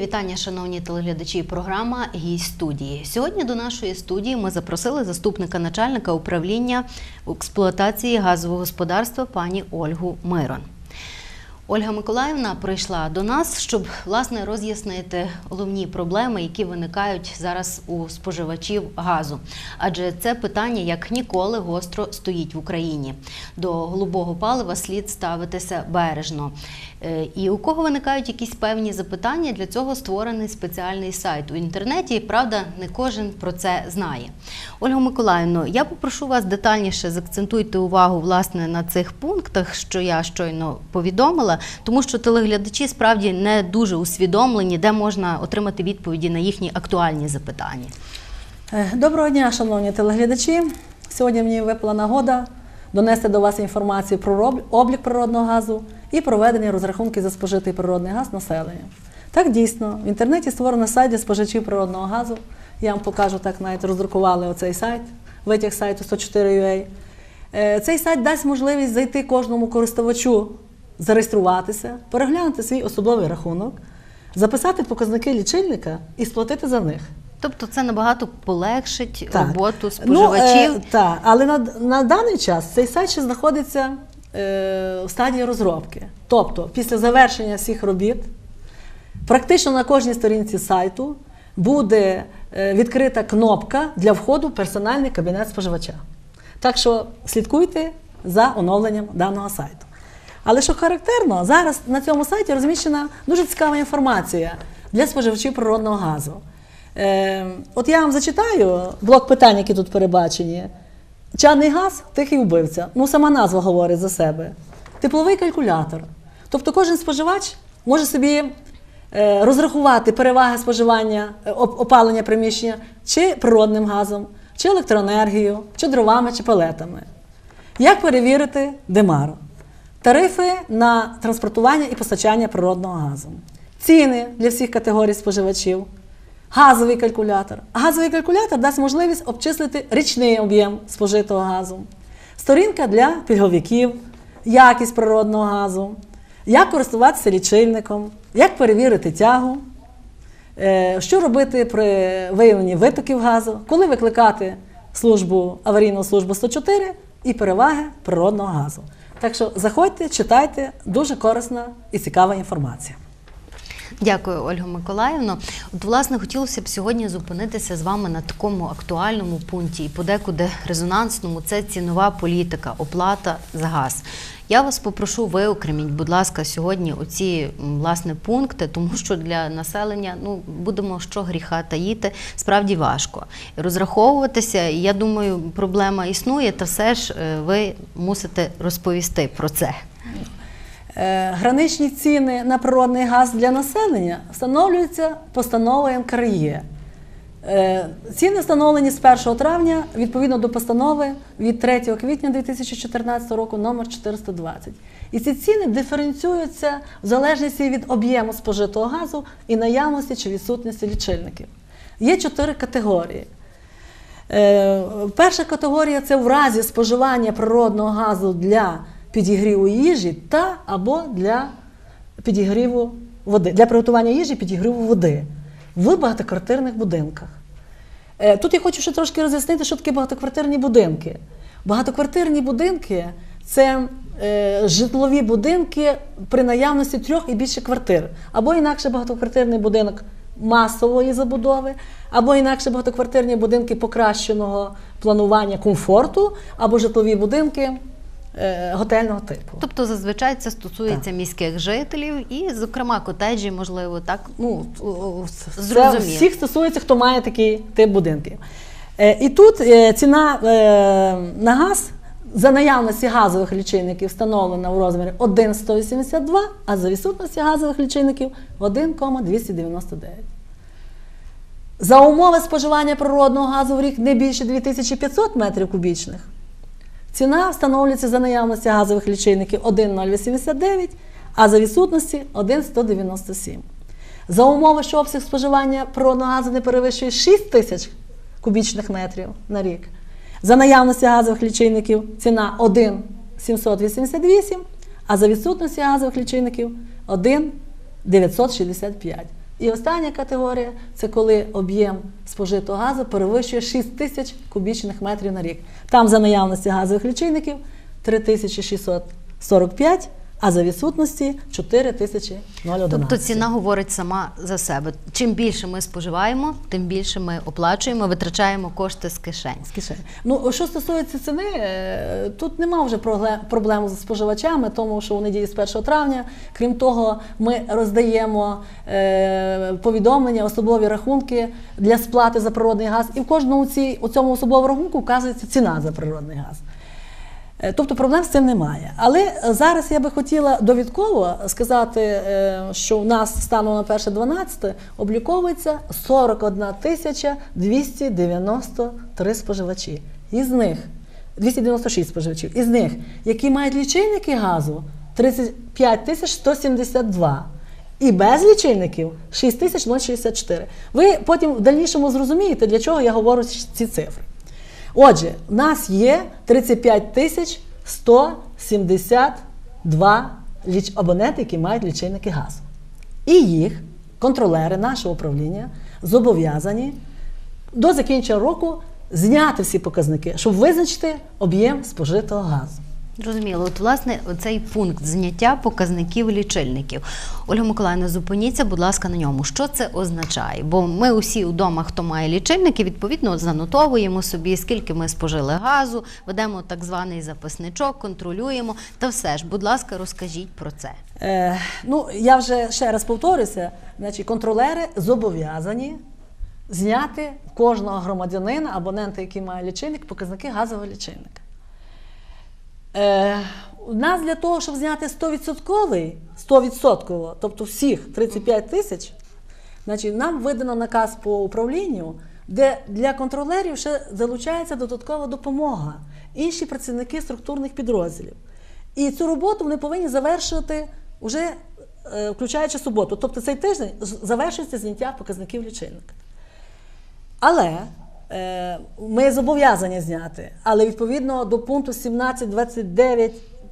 Вітання, шановні телеглядачі. Програма Гість студії. Сьогодні до нашої студії ми запросили заступника начальника управління експлуатації газового господарства пані Ольгу Мирон. Ольга Миколаївна прийшла до нас, щоб власне роз'яснити головні проблеми, які виникають зараз у споживачів газу. Адже це питання як ніколи гостро стоїть в Україні. До голубого палива слід ставитися бережно. Е, І у кого виникають якісь певні запитання, для цього створений спеціальний сайт у інтернеті. Правда, не кожен про це знає. Ольга Миколаївно, я попрошу вас детальніше закцентуйте увагу власне на цих пунктах, що я щойно повідомила, тому що телеглядачі справді не дуже усвідомлені, де можна отримати відповіді на їхні актуальні запитання. Е, Доброго дня, шановні телеглядачі. Сьогодні мені випала нагода донести до вас інформацію про облік природного газу і проведення розрахунків за спожитий природний газ населення. Так дійсно, в інтернеті створено сайт для споживачів природного газу. Я вам покажу так, навіть роздрукували оцей сайт, витяг сайту 104.ua. Е, Цей сайт дасть можливість зайти кожному користувачу, зареєструватися, переглянути свій особливий рахунок, записати показники лічильника і сплатити за них. Тобто це набагато полегшить Так. роботу споживачів. Ну, е, так, але на, на даний час цей сайт ще знаходиться е, в стадії розробки. Тобто, після завершення всіх робіт, практично на кожній сторінці сайту буде е, відкрита кнопка для входу в персональний кабінет споживача. Так що слідкуйте за оновленням даного сайту. Але що характерно, зараз на цьому сайті розміщена дуже цікава інформація для споживачів природного газу. Е, от я вам зачитаю блок питань, які тут перебачені. Чадний газ тихий вбивця. Ну, сама назва говорить за себе. Тепловий калькулятор. Тобто кожен споживач може собі е, розрахувати переваги споживання е, опалення приміщення чи природним газом, чи електроенергією, чи дровами, чи пелетами. Як перевірити демару? Тарифи на транспортування і постачання природного газу, ціни для всіх категорій споживачів, газовий калькулятор. Газовий калькулятор дасть можливість обчислити річний об'єм спожитого газу, сторінка для пільговиків, якість природного газу, як користуватися лічильником, як перевірити тягу, Е, Що робити при виявленні витоків газу, коли викликати службу аварійну службу 104 і переваги природного газу. Так що заходьте, читайте, дуже корисна і цікава інформація. Дякую, Ольга Миколаївна. От, власне, хотілося б сьогодні зупинитися з вами на такому актуальному пункті і подекуди резонансному це цінова політика, оплата за газ. Я вас попрошу виокреміть, будь ласка, сьогодні оці власне пункти, тому що для населення ну будемо що гріха таїти, справді важко. Розраховуватися, я думаю, проблема існує, та все ж е, ви мусите розповісти про це. Е, Граничні ціни на природний газ для населення встановлюються постановою НКРЄ. Е, Ціни встановлені з 1 травня відповідно до постанови від 3 квітня 2014 року номер 420. І ці ціни диференціюються в залежності від об'єму спожитого газу і наявності чи відсутності лічильників. Є чотири категорії. Е, Перша категорія це в разі споживання природного газу для підігріву їжі та або для підігріву води, для приготування їжі підігріву води в багатоквартирних будинках. Е, Тут я хочу ще трошки роз'яснити, що таке багатоквартирні будинки. Багатоквартирні будинки це е, житлові будинки при наявності трьох і більше квартир, або інакше багатоквартирний будинок масової забудови, або інакше багатоквартирні будинки покращеного планування комфорту, або житлові будинки готельного типу. Тобто зазвичай це стосується міських жителів і, зокрема, котеджі, можливо, так Ну, це Зрозуміло. всіх стосується, хто має такий тип будинків. Е, І тут е, ціна е, на газ за наявності газових лічильників встановлена у розмірі 1,182, а за відсутності газових лічильників 1,299. За умови споживання природного газу в рік не більше 2500 метрів кубічних. Ціна встановлюється за наявності газових лічильників 1,089, а за відсутності 1,197. За умови, що обсяг споживання природного газу не перевищує 6 тисяч кубічних метрів на рік. За наявності газових лічильників ціна 1,788, а за відсутності газових лічильників 1,965. І остання категорія це коли об'єм спожитого газу перевищує 6 тисяч кубічних метрів на рік. Там за наявності газових лічильників 3645, а за відсутності 4011. Тобто ціна говорить сама за себе. Чим більше ми споживаємо, тим більше ми оплачуємо, витрачаємо кошти з кишень. з кишені. Ну, що стосується ціни, е, тут нема вже проблем з споживачами, тому що вони діють з 1 травня. Крім того, ми роздаємо е, повідомлення, особливі рахунки для сплати за природний газ, і в кожному ці, у цьому особовому рахунку вказується ціна за природний газ. Е, Тобто проблем з цим немає. Але е, зараз я би хотіла довідково сказати, е, що у нас станом на 1.12 обліковується 41 тисяча 293 споживачі. Із них 296 споживачів. Із них, які мають лічильники газу, 35 тисяч 172. І без лічильників 6064. Ви потім в дальнішому зрозумієте, для чого я говорю ці цифри. Отже, в нас є 35 тисяч 172 ліч... абоненти, які мають лічильники газу. І їх контролери нашого управління зобов'язані до закінчення року зняти всі показники, щоб визначити об'єм спожитого газу. Зрозуміло, от власне цей пункт зняття показників лічильників. Ольга Миколаївна, зупиніться, будь ласка, на ньому. Що це означає? Бо ми усі вдома, хто має лічильники, відповідно занотовуємо собі, скільки ми спожили газу, ведемо так званий записничок, контролюємо. Та все ж, будь ласка, розкажіть про це. Е, ну, я вже ще раз повторюся, значить, контролери зобов'язані зняти кожного громадянина, абонента, який має лічильник, показники газового лічильника. Е, у нас для того, щоб зняти 100%, 100%, тобто всіх 35 тисяч, значить, нам видано наказ по управлінню, де для контролерів ще залучається додаткова допомога, інші працівники структурних підрозділів. І цю роботу вони повинні завершувати вже е, включаючи суботу. Тобто цей тиждень завершується зняття показників лічильника. Але ми зобов'язані зняти. Але відповідно до пункту 17.29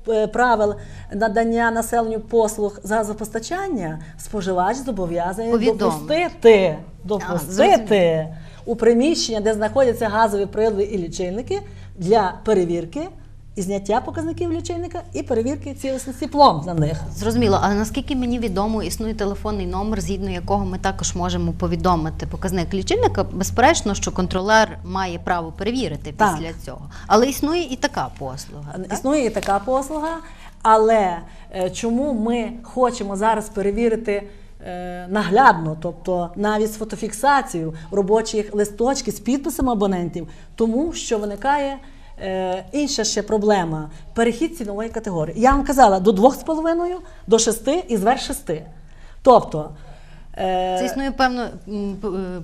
е, правил надання населенню послуг з газопостачання, споживач зобов'язаний допустити, допустити у приміщення, де знаходяться газові прилади і лічильники, для перевірки і зняття показників лічильника і перевірки цілісності пломб на них. Зрозуміло, але наскільки мені відомо, існує телефонний номер, згідно якого ми також можемо повідомити показник лічильника. Безперечно, що контролер має право перевірити Так. після цього. Але існує і така послуга. так? Існує і така послуга, але е, чому ми хочемо зараз перевірити е, наглядно, тобто навіть з фотофіксацією робочих листочків з підписами абонентів, тому що виникає. Е, Інша ще проблема перехід цінової категорії. Я вам казала до 2,5, до 6 і зверх 6. Тобто е, Це існує певно м,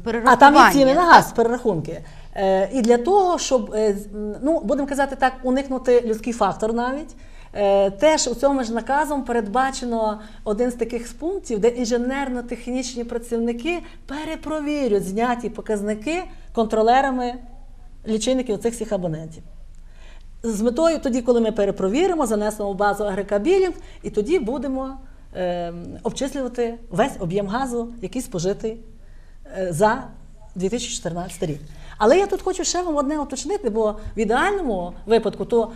п- е, а там і ціни на газ, перерахунки. Е, і для того, щоб, е, ну, будемо казати так, уникнути людський фактор навіть. е, Теж у цьому ж наказом передбачено один з таких пунктів, де інженерно-технічні працівники перепровірюють зняті показники контролерами лічильників цих всіх абонентів. З метою тоді, коли ми перепровіримо, занесемо в базу агрекабілінг, і тоді будемо е, обчислювати весь об'єм газу, який спожитий е, за 2014 рік. Але я тут хочу ще вам одне уточнити, бо в ідеальному випадку то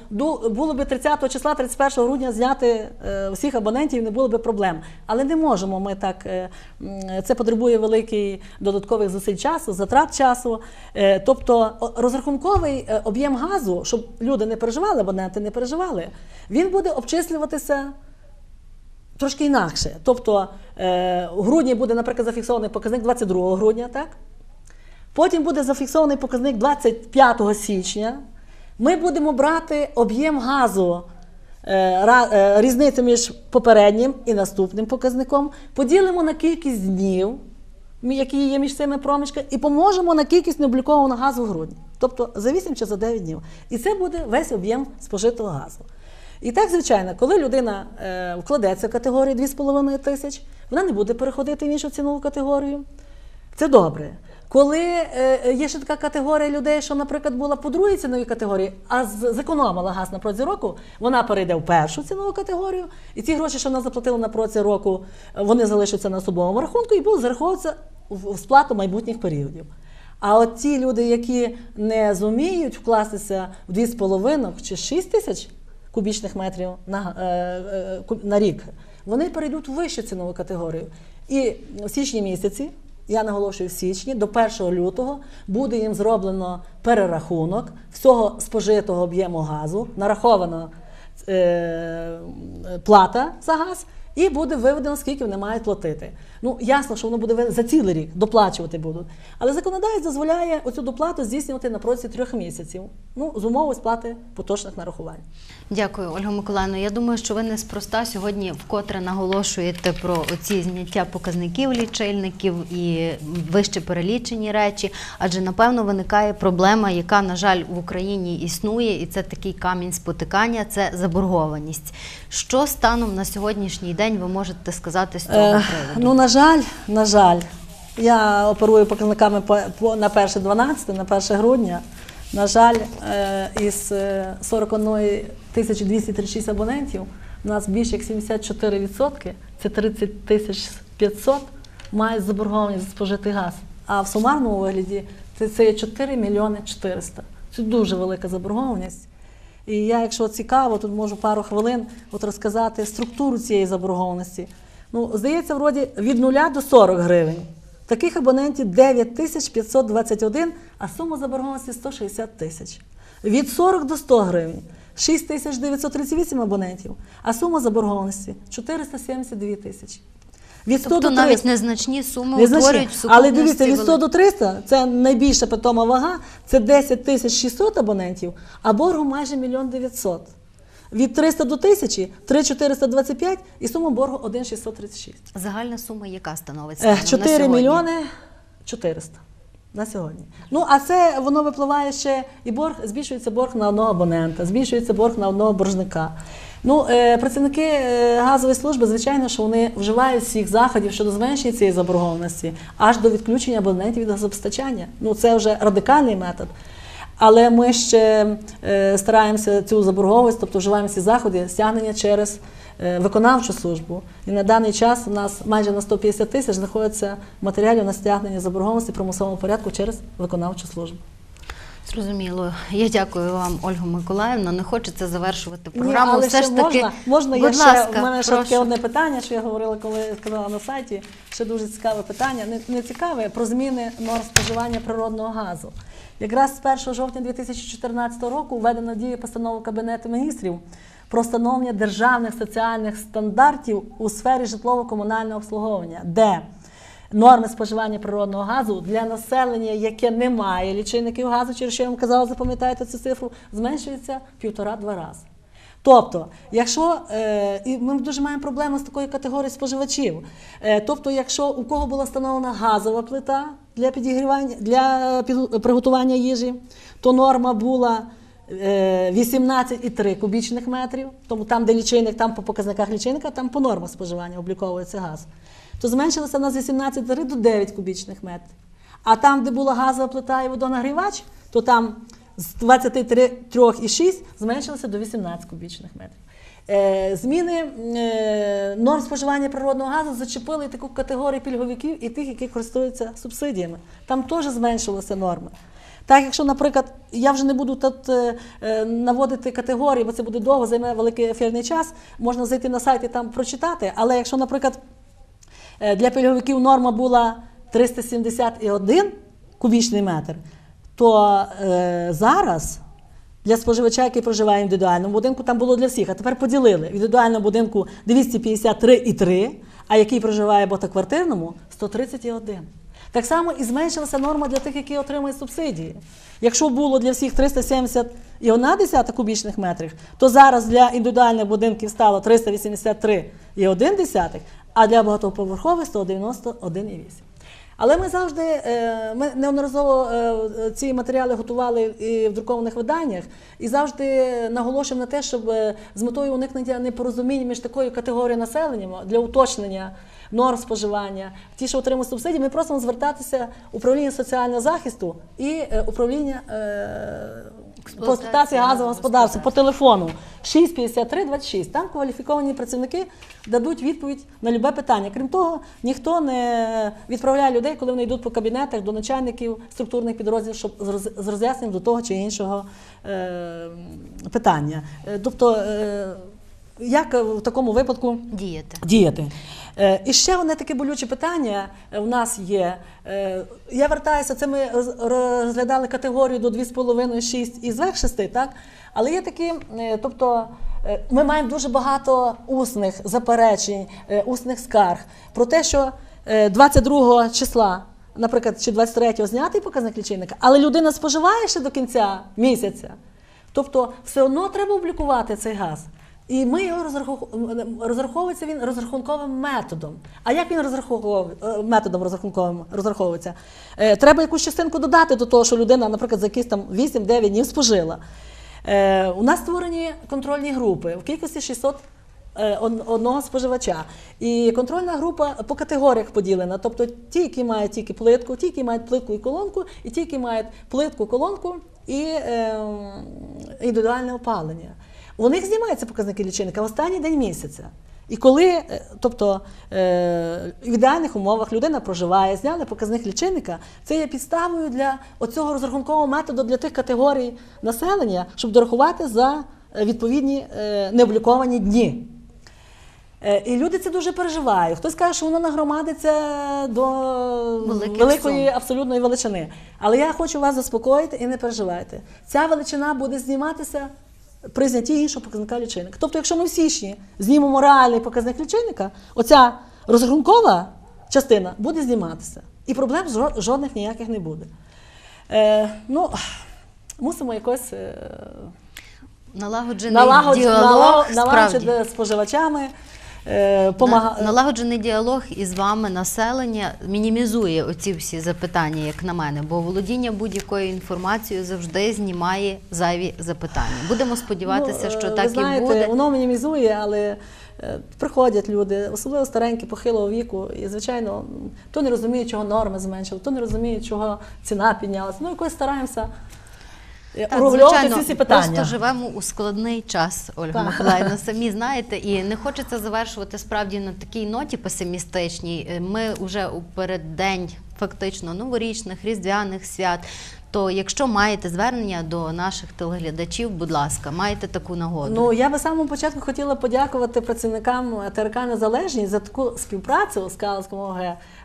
було б 30 числа, 31 грудня зняти е, всіх абонентів, і не було б проблем. Але не можемо ми так. е, Це потребує великий додаткових зусиль часу, затрат часу. Е, Тобто розрахунковий е, об'єм газу, щоб люди не переживали, абоненти не переживали, він буде обчислюватися трошки інакше. Тобто е, в грудні буде, наприклад, зафіксований показник 22 грудня, так? Потім буде зафіксований показник 25 січня. Ми будемо брати об'єм газу, е, е, різницю між попереднім і наступним показником, поділимо на кількість днів, які є між цими проміжками, і поможемо на кількість необлікованого газу в грудні. Тобто за 8 чи за 9 днів. І це буде весь об'єм спожитого газу. І так, звичайно, коли людина е, вкладеться в категорію 2,5 тисяч, вона не буде переходити в іншу цінову категорію. Це добре. Коли е, є ще така категорія людей, що, наприклад, була по другій ціновій категорії, а зекономила газ на протязі року, вона перейде в першу цінову категорію, і ті гроші, що вона заплатила на протязі року, е, вони залишаться на особовому рахунку і будуть зараховуватися в сплату майбутніх періодів. А от ті люди, які не зуміють вкластися в 2,5 чи 6 тисяч кубічних метрів на, е, е, на рік, вони перейдуть в вищу цінову категорію. І в січні місяці, я наголошую в січні, до 1 лютого буде їм зроблено перерахунок всього спожитого об'єму газу, нарахована е, плата за газ. І буде виведено, скільки вони мають платити. Ну, ясно, що воно буде за цілий рік доплачувати будуть. Але законодавець дозволяє оцю доплату здійснювати на протязі трьох місяців. Ну, з умови сплати поточних нарахувань. Дякую, Ольга Миколаївна. Я думаю, що ви неспроста сьогодні вкотре наголошуєте про оці зняття показників лічильників і вище перелічені речі, адже напевно виникає проблема, яка, на жаль, в Україні існує, і це такий камінь спотикання це заборгованість. Що станом на сьогоднішній день ви можете сказати з цього Е, приводу? ну, на жаль, на жаль, я оперую показниками по, по, на 1 12, на 1 грудня. На жаль, е, із е, 41 тисячі 236 абонентів у нас більше як 74%, це 30 тисяч 500, мають заборгованість за спожитий газ. А в сумарному вигляді це, це є 4 мільйони 400. Це дуже велика заборгованість. І я, якщо цікаво, тут можу пару хвилин от розказати структуру цієї заборгованості. Ну, здається, вроді від 0 до 40 гривень. Таких абонентів 9 тисяч 521, а сума заборгованості 160 тисяч. Від 40 до 100 гривень 6 тисяч 938 абонентів, а сума заборгованості 472 тисячі. Від 100 Тобто до навіть незначні суми Незначні. утворюють в Але дивіться, від 100 до 300 це найбільша питома вага, це 10 тисяч 600 абонентів, а боргу майже мільйон 900. Від 300 до 1000 – 3,425 і сума боргу 1,636. Загальна сума, яка становить Е, станом на 4 сьогодні? мільйони 400 на сьогодні. Ну, а це воно випливає ще і борг, збільшується борг на одного абонента, збільшується борг на одного боржника. Ну, е, працівники е, газової служби, звичайно, що вони вживають всіх заходів щодо зменшення цієї заборгованості аж до відключення абонентів від газопостачання. Ну, це вже радикальний метод. Але ми ще е, стараємося цю заборгованість, тобто вживаємо всі заходи стягнення через виконавчу службу. І на даний час у нас майже на 150 тисяч знаходиться матеріалів на стягнення заборгованості в примусовому порядку через виконавчу службу. Зрозуміло. Я дякую вам, Ольга Миколаївна. Не хочеться завершувати Ні, програму. але Все ще ж таки, можна, можна будь я ще, ласка, в мене ще таке одне питання, що я говорила, коли сказала на сайті. Ще дуже цікаве питання. Не, не цікаве про зміни норм споживання природного газу. Якраз з 1 жовтня 2014 року введено дію постанову Кабінету міністрів про встановлення державних соціальних стандартів у сфері житлово-комунального обслуговування, де норми споживання природного газу для населення, яке не має лічильників газу, через що я вам казала, запам'ятаєте цю цифру, зменшується півтора-два рази. Тобто, якщо е, і ми дуже маємо проблему з такою категорією споживачів. Е, тобто, якщо у кого була встановлена газова плита для підігрівання для приготування їжі, то норма була е, 18,3 кубічних метрів. Тому там, де лічильник, там по показниках лічильника, там по нормах споживання обліковується газ. То зменшилося в нас з 18,3 до 9 кубічних метрів. А там, де була газова плита і водонагрівач, то там з 23,6 зменшилося до 18 кубічних метрів. Е, зміни е, норм споживання природного газу зачепили таку категорію пільговиків і тих, які користуються субсидіями. Там теж зменшилися норми. Так, якщо, наприклад, я вже не буду тут е, наводити категорії, бо це буде довго, займе великий ефірний час, можна зайти на сайт і там прочитати. Але якщо, наприклад, Для пільговиків норма була 371 кубічний метр, то е, зараз для споживача, який проживає в індивідуальному будинку, там було для всіх. А тепер поділили. В індивідуальному будинку 253,3, а який проживає в багатоквартирному 131. Так само і зменшилася норма для тих, які отримують субсидії. Якщо було для всіх 371 кубічних метрів, то зараз для індивідуальних будинків стало 383,1, а для багатоповерхових 191,8. Але ми завжди е, ми неодноразово е, ці матеріали готували і в друкованих виданнях, і завжди наголошуємо на те, щоб е, з метою уникнення непорозумінь між такою категорією населення для уточнення норм споживання, ті, що отримують субсидії, ми просимо звертатися управління соціального захисту і управління експлуатації газового господарства по телефону 653 26. Там кваліфіковані працівники дадуть відповідь на любе питання. Крім того, ніхто не відправляє людей, коли вони йдуть по кабінетах до начальників структурних підрозділів, щоб з роз'ясненням до того чи іншого е, питання. Е, Тобто, е, як в такому випадку Діяти. діяти. Е, І ще одне таке болюче питання е, у нас є. Е, Я вертаюся, це ми розглядали категорію до 2,5-6 і зверх 6, так? Але є такі, тобто ми маємо дуже багато усних заперечень, усних скарг про те, що е, 22 числа, наприклад, чи 23-го знятий показник лічильника, але людина споживає ще до кінця місяця. Тобто все одно треба облікувати цей газ. І ми його розраховується він розрахунковим методом. А як він розраховував е, методом розрахунковим розраховується? Е, Треба якусь частинку додати до того, що людина, наприклад, за якісь там 8-9 днів спожила. Е, У нас створені контрольні групи в кількості 600 е, одного споживача. І контрольна група по категоріях поділена. Тобто ті, які мають тільки плитку, ті, які мають плитку і колонку, і ті, які мають плитку, колонку і е, індивідуальне опалення. У них знімаються показники лічильника в останній день місяця. І коли, е, тобто е, в ідеальних умовах людина проживає, зняли показник лічильника, це є підставою для оцього розрахункового методу для тих категорій населення, щоб дорахувати за е, відповідні необліковані дні. І люди це дуже переживають. Хтось каже, що воно нагромадиться до Великих великої сум. абсолютної величини. Але я хочу вас заспокоїти і не переживайте. Ця величина буде зніматися при знятті іншого показника лічильника. Тобто, якщо ми в січні знімемо реальний показник лічильника, оця розрахункова частина буде зніматися. І проблем жодних ніяких не буде. Е, ну, мусимо якось е, Налагоджений діалог налаг- справді. з споживачами. Е, помага... Налагоджений діалог із вами населення мінімізує оці всі запитання, як на мене, бо володіння будь-якою інформацією завжди знімає зайві запитання. Будемо сподіватися, Ну, що е, так ви знаєте, і буде. Воно мінімізує, але е, приходять люди, особливо старенькі, похилого віку, і, звичайно, то не розуміє, чого норми зменшили, то не розуміє, чого ціна піднялася. Ну, якось стараємося Так, урегульовувати всі ці питання. просто живемо у складний час, Ольга Миколаївна, самі знаєте, і не хочеться завершувати справді на такій ноті песимістичній. Е, Ми вже у переддень фактично новорічних, різдвяних свят. То якщо маєте звернення до наших телеглядачів, будь ласка, маєте таку нагоду. Ну, я би з самого початку хотіла подякувати працівникам ТРК Незалежність за таку співпрацю з Калицьком ОГ.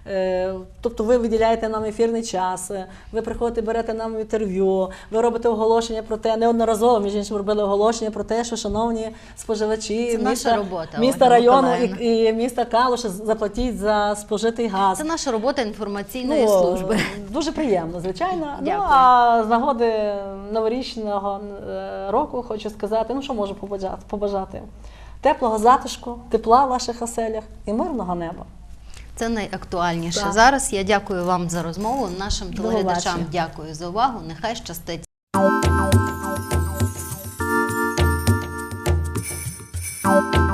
Е, Тобто ви виділяєте нам ефірний час, е, ви приходите, берете нам інтерв'ю, ви робите оголошення про те, неодноразово, між іншим, робили оголошення про те, що, шановні споживачі Це міста, робота, міста району і, і міста Калуша заплатіть за спожитий газ. Це наша робота інформаційної Ну, служби. Дуже приємно, звичайно. Ну, а з нагоди новорічного е, року хочу сказати, ну що можу побажати? Теплого затишку, тепла в ваших оселях і мирного неба. Це найактуальніше так. зараз. Я дякую вам за розмову. Нашим телеглядачам дякую за увагу. Нехай щастить. Thank you.